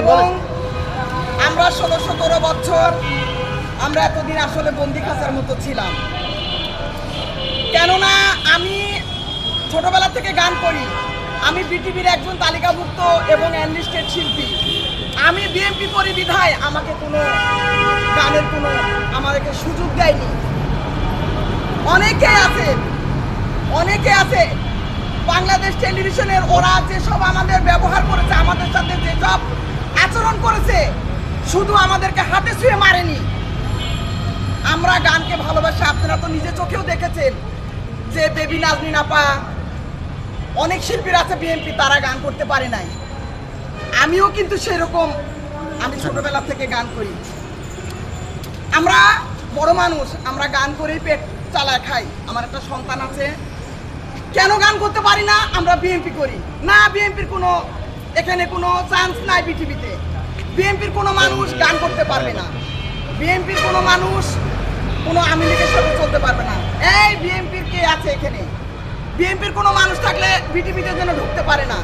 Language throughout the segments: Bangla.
এবং আমরা ষোলো সতেরো বছর আমরা এতদিন আসলে বন্দি খাঁচার মতো ছিলাম। কেননা আমি ছোটবেলা থেকে গান করি। আমি বিটিভির একজন তালিকাভুক্ত এবং অ্যানলিস্টেড শিল্পী। আমি বিএমপি করি বিধায় আমাকে কোনো গানের কোনো আমাদেরকে সুযোগ দেয়নি। অনেকে আছে অনেকে আছে বাংলাদেশ টেলিভিশনের ওরা যেসব আমাদের ব্যবহার করেছে আমাদের সাথে যেসব আচরণ করেছে, শুধু আমাদেরকে হাতে ছুঁয়ে মারেনি। আমরা গানকে ভালোবাসি, আপনারা তো নিজে চোখেও দেখেছেন যে বেবি নাজনীন আপা, অনেক শিল্পীরা আছে বিএনপি, তারা গান করতে পারে নাই। আমিও কিন্তু সেরকম, আমি ছোটবেলা থেকে গান করি। আমরা বড় মানুষ, আমরা গান করেই পেট চালায় খাই। আমার একটা সন্তান আছে, কেন গান করতে পারি না? আমরা বিএনপি করি। না, বিএনপির কোনো এখানে কোনো চান্স নাই পৃথিবীতে। বিএনপির কোনো মানুষ গান করতে পারবে না। বিএনপির কোনো মানুষ কোনো আওয়ামী লীগের সাথে চলতে পারবে না। এই বিএনপির কে আছে এখানে? বিএনপির কোনো মানুষ থাকলে বিটিভিতে যেন ঢুকতে পারে না।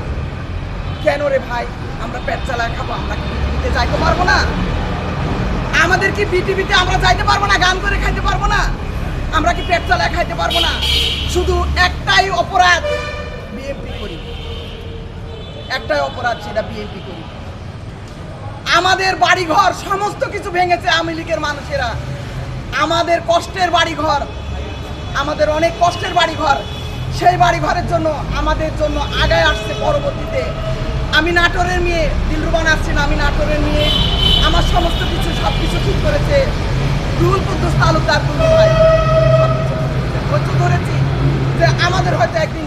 কেন রে ভাই? আমরা পেট চালায় খাব, আমরা কি বিটিভিতে যাইতে পারব না? আমাদের কি বিটিভিতে আমরা যাইতে পারব না, গান করে খাইতে পারব না? আমরা কি পেট চালায় খাইতে পারব না? শুধু একটাই অপরাধ একটাই অপরাধ সেটা বিএনপি করি। আমাদের বাড়িঘর সমস্ত কিছু ভেঙেছে আওয়ামী লীগের মানুষেরা। আমাদের কষ্টের বাড়িঘর, আমাদের অনেক কষ্টের বাড়িঘর, সেই বাড়িঘরের জন্য আমাদের জন্য আগায় আসছে পরবর্তীতে। আমি নাটোরের মেয়ে, দিলরুবান আসছি না আমি নাটোরের মেয়ে। আমার সমস্ত কিছু সব কিছু ঠিক করেছে। রুহুল তালুকদার ঠিক করেছে। ধরেছি যে আমাদের হয়তো একদিন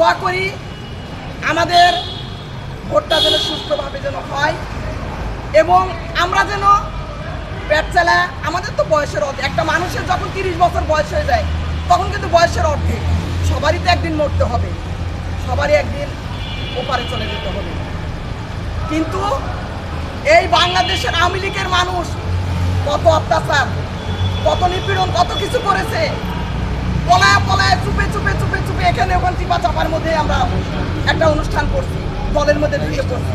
দোয়া করি আমাদের ভোটটা যেন সুস্থভাবে যেন হয় এবং আমরা যেন পেট চালা, আমাদের তো বয়সের অর্ধেক। একটা মানুষের যখন তিরিশ বছর বয়স হয়ে যায়, তখন কিন্তু বয়সের অর্ধেক। সবারই তো একদিন মরতে হবে। সবারই একদিন ওপারে চলে যেতে হবে। কিন্তু এই বাংলাদেশের আওয়ামী লীগের মানুষ কত অত্যাচার, কত নিপীড়ন, কত কিছু করেছে। পলায় পলায় চুপে চুপে চুপে চুপে চিপা চাপার মধ্যে আমরা একটা অনুষ্ঠান করছি দলের মধ্যে ঢুকে পড়ছি।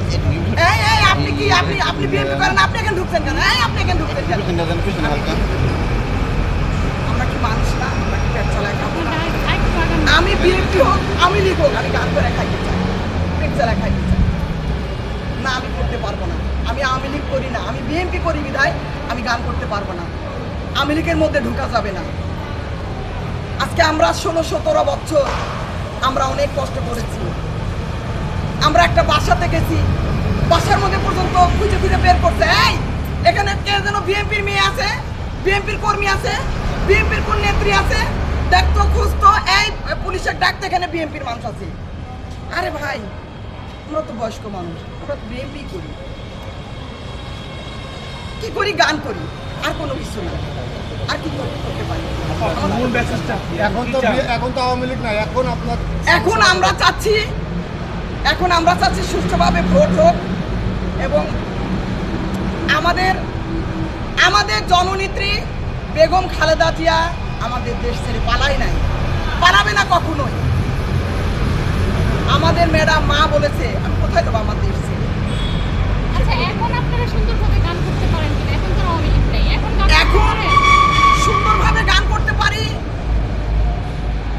এই এই আপনি কি আপনি আপনি বিএনপি করেন আপনি এখানে ঢুকছেন কেন? এই আপনি এখানে ঢুকছেন কেন। আমরা কি মানুষ না? আমরা কি পেট চালায় খাব? আমি বিএনপি হোক আমি লীগ হোক আমি গান করে খাইতে চাই? পেট চালায় খাইতে চাই। না আমি করতে পারব না। আমি আওয়ামী লীগ করি না। আমি বিএনপি করি বিধায় আমি গান করতে পারব না। আওয়ামী লীগের মধ্যে ঢুকা যাবে না। আজকে আমরা ষোলো সতেরো বছর আমরা অনেক কষ্ট করেছি। আমরা একটা বাসাতে গেছি বাসার মধ্যে পর্যন্ত খুঁজে খুঁজে বের করছে। এই, এখানে কে যেন বিএনপির মেয়ে আছে? বিএনপির কর্মী আছে? বিএনপির কোন নেত্রী আছে? দেখতো খুঁজতো এই, পুলিশের ডাকতে এখানে বিএনপির মানুষ আছে। আরে ভাই, আমরা তো বয়স্ক মানুষ। আমরা তো বিএনপি করি। কি করি? গান করি। আর কোনো কিছু না। আর কি কর- করতে পারি? মূল এখন তো এখন তো আওয়ামী লীগ নাই এখন আপনার এখন আমরা চাচ্ছি এখন আমরা চাচ্ছি সুষ্ঠুভাবে ভোট হোক এবং আমাদের আমাদের জননেত্রী বেগম খালেদা জিয়া আমাদের দেশ ছেড়ে পালাই নাই। পালাবে না কখনোই। আমাদের ম্যাডাম মা বলেছে আমি কোথায় দেবো আমার দেশ ছেড়ে আচ্ছা এখন আপনারা সুন্দরভাবে গান করতে পারেন কিনা এখন তো আওয়ামী লীগ নেই এখন গান করতে এখন পারেন? সুন্দরভাবে গান করতে পারি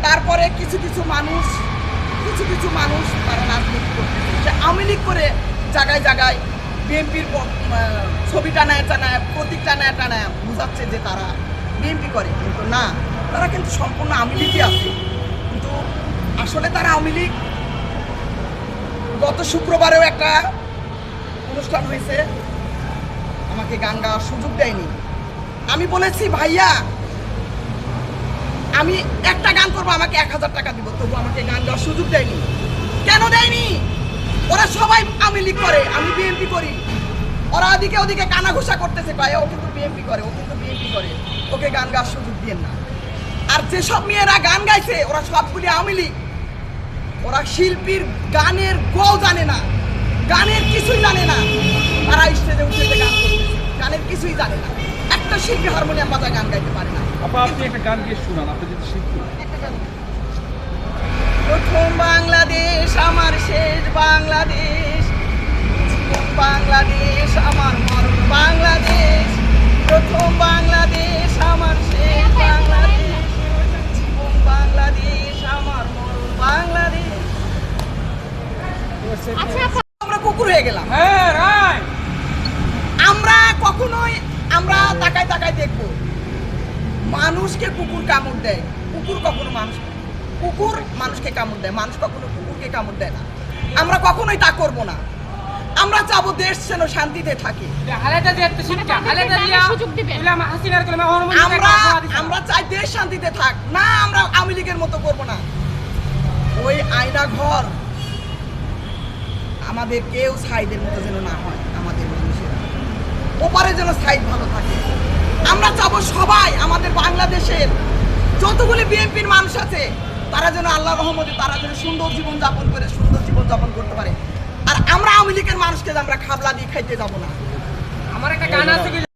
তারপরে কিছু কিছু মানুষ, কিছু কিছু মানুষ তারা রাজনীতি করতেছে আওয়ামী লীগ করে জায়গায় জায়গায় বিএনপির ছবি টানায় টানায়, প্রতীক টানায় টানায় বোঝাচ্ছে যে তারা বিএনপি করে। কিন্তু না, তারা কিন্তু সম্পূর্ণ আওয়ামী লীগই আছে। কিন্তু আসলে তারা আওয়ামী লীগ গত শুক্রবারেও একটা অনুষ্ঠান হয়েছে। আমাকে গান গাওয়ার সুযোগ দেয়নি। আমি বলেছি, ভাইয়া আমি একটা গান করব, আমাকে এক হাজার টাকা দিব, তবু আমাকে গান গাওয়ার সুযোগ দেয়নি। কেন দেয়নি? ওরা সবাই আমি লিগ করে, আমি বিএনপি করি। ওরা ওদিকে ওদিকে কানা ঘুষা করতেছে, কয়, ও কিন্তু বিএনপি করে, ও কিন্তু বিএনপি করে, ওকে গান গাওয়ার সুযোগ দিয়ে না। আর যেসব মেয়েরা গান গাইছে, ওরা সবগুলি আওয়ামী লীগ ওরা শিল্পীর গানের গো জানে না, গানের কিছুই জানে না। তারা স্টেজে উঠে গান গানের কিছুই জানে না। একটা শিল্পী হারমোনিয়াম বাজায় গান গাইতে পারে না। আপা আপনি একটা গান গিয়ে শোনান আপনি যদি শিল্পী প্রথম বাংলাদেশ আমার শেষ বাংলাদেশ। বাংলাদেশ আমার মরণ বাংলাদেশ। প্রথম বাংলাদেশ আমার শেষ বাংলাদেশ। জীবন বাংলাদেশ আমার মরণ বাংলাদেশ। আচ্ছা আমরা কুকুর হয়ে গেলাম। হ্যাঁ আমরা কখনোই আমরা তাকায় তাকায় দেখব। মানুষকে কুকুর কামড় দেয়। কুকুর কখনো মানুষ কুকুর মানুষকে কামড় দেয়। মানুষ কখনো কুকুরকে কামড় দেয় না। আমরা কখনোই তা করব না। আমরা চাবো দেশ যেন শান্তিতে থাকে। আমরা আমরা চাই দেশ শান্তিতে থাক। না আমরা আওয়ামী লীগের মতো করব না। ওই আয়না ঘর আমাদের কেউ সাইদের মতো যেন না হয়। ওপারে যেন সাইড ভালো থাকে। আমরা চাবো সবাই আমাদের বাংলাদেশের যতগুলি বিএনপির মানুষ আছে, তারা যেন আল্লাহ রহমতে তারা যেন সুন্দর জীবন যাপন করে, সুন্দর জীবন যাপন করতে পারে। আর আমরা আওয়ামী লীগের মানুষকে আমরা খাবলা দিয়ে খাইতে যাব না। আমার একটা গান আছে